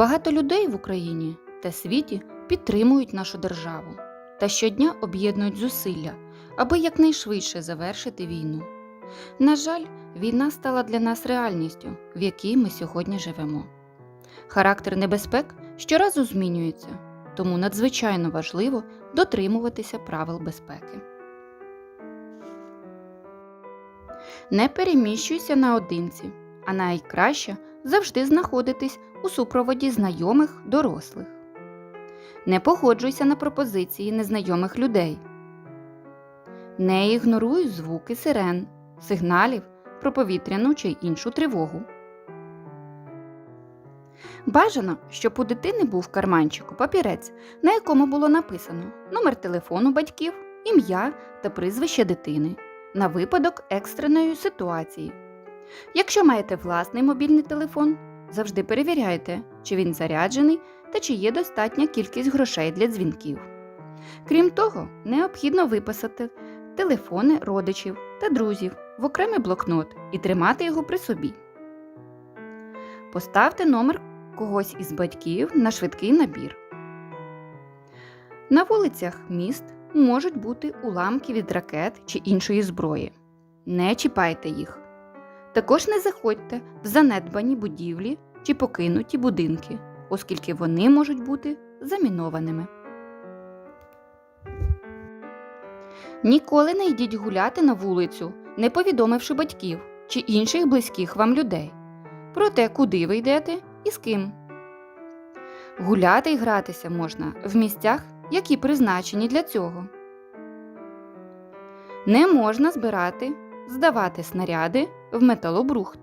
Багато людей в Україні та світі підтримують нашу державу та щодня об'єднують зусилля, аби якнайшвидше завершити війну. На жаль, війна стала для нас реальністю, в якій ми сьогодні живемо. Характер небезпек щоразу змінюється, тому надзвичайно важливо дотримуватися правил безпеки. Не переміщуйся наодинці, а найкраще завжди знаходитись у супроводі знайомих дорослих. Не погоджуйся на пропозиції незнайомих людей. Не ігноруй звуки сирен, сигналів про повітряну чи іншу тривогу. Бажано, щоб у дитини був в карманчику папірець, на якому було написано номер телефону батьків, ім'я та прізвище дитини на випадок екстреної ситуації. Якщо маєте власний мобільний телефон, завжди перевіряйте, чи він заряджений та чи є достатня кількість грошей для дзвінків. Крім того, необхідно виписати телефони родичів та друзів в окремий блокнот і тримати його при собі. Поставте номер когось із батьків на швидкий набір. На вулицях міст можуть бути уламки від ракет чи іншої зброї. Не чіпайте їх. Також не заходьте в занедбані будівлі чи покинуті будинки, оскільки вони можуть бути замінованими. Ніколи не йдіть гуляти на вулицю, не повідомивши батьків чи інших близьких вам людей про те, куди ви йдете і з ким. Гуляти і гратися можна в місцях, які призначені для цього. Не можна збирати, здавати снаряди в металобрухт.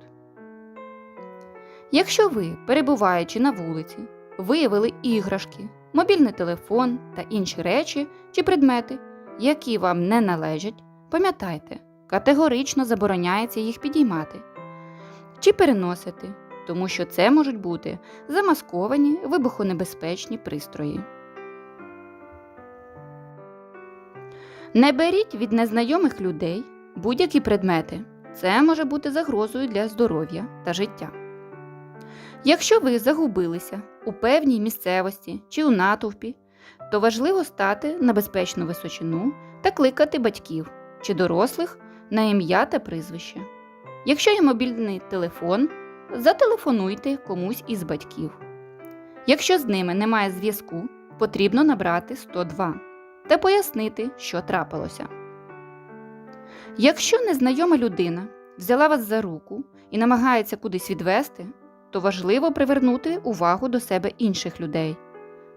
Якщо ви, перебуваючи на вулиці, виявили іграшки, мобільний телефон та інші речі чи предмети, які вам не належать, пам'ятайте, категорично забороняється їх підіймати чи переносити, тому що це можуть бути замасковані вибухонебезпечні пристрої. Не беріть від незнайомих людей будь-які предмети. Це може бути загрозою для здоров'я та життя. Якщо ви загубилися у певній місцевості чи у натовпі, то важливо стати на безпечну височину та кликати батьків чи дорослих на ім'я та прізвище. Якщо є мобільний телефон, зателефонуйте комусь із батьків. Якщо з ними немає зв'язку, потрібно набрати 102 та пояснити, що трапилося. Якщо незнайома людина взяла вас за руку і намагається кудись відвести, то важливо привернути увагу до себе інших людей,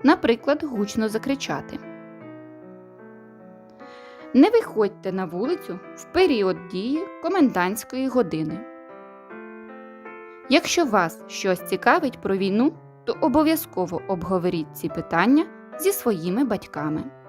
наприклад, гучно закричати. Не виходьте на вулицю в період дії комендантської години. Якщо вас щось цікавить про війну, то обов'язково обговоріть ці питання зі своїми батьками.